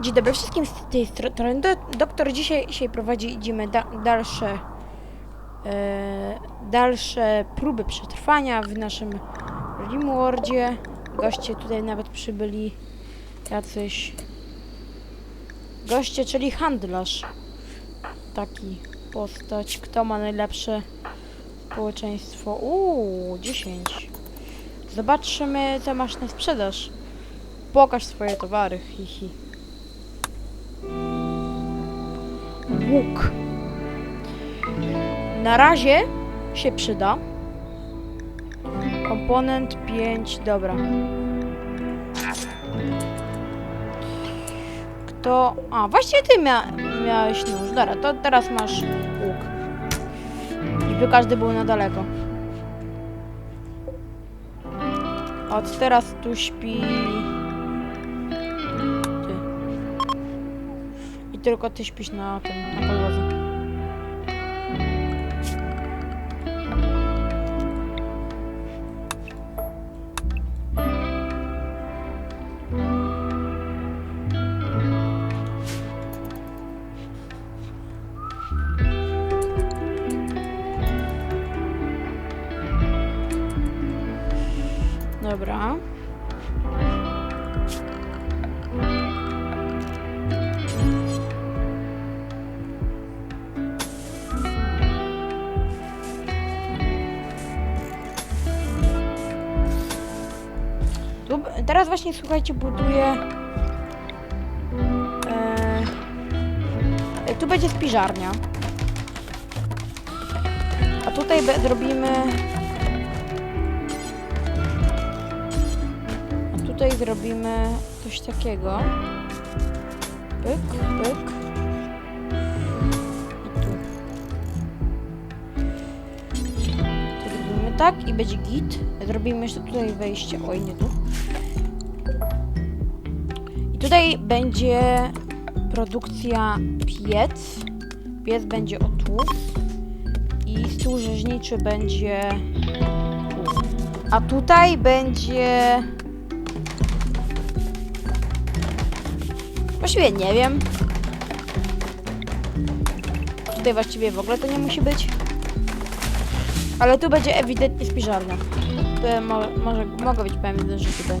Dzień dobry wszystkim z tej strony. Do, doktor dzisiaj, dzisiaj prowadzi idziemy da, dalsze e, dalsze próby przetrwania w naszym Rimworldzie. Goście tutaj nawet przybyli jacyś goście, czyli handlarz. Taki postać. Kto ma najlepsze społeczeństwo? Uuu, 10. Zobaczymy, co masz na sprzedaż. Pokaż swoje towary, hihi. Łuk. Na razie się przyda. Komponent 5, dobra. Kto... A, właśnie ty mia miałeś nóż. Dobra, to teraz masz łuk. Żeby każdy był na daleko. Od teraz tu śpi... I tylko ty śpisz na tym, na podłodze. Dobra. Teraz właśnie słuchajcie, buduję. E, tu będzie spiżarnia. A tutaj zrobimy. A tutaj zrobimy coś takiego. Pyk, pyk. Tak i będzie git. Zrobimy jeszcze tutaj wejście. Oj, nie tu. I tutaj będzie produkcja piec. Piec będzie o tu. I stół rzeźniczy będzie tu. A tutaj będzie... Właściwie nie wiem. Tutaj właściwie w ogóle to nie musi być. Ale tu będzie ewidentnie spiżarnia. To mo może mogę być pewien, że tutaj.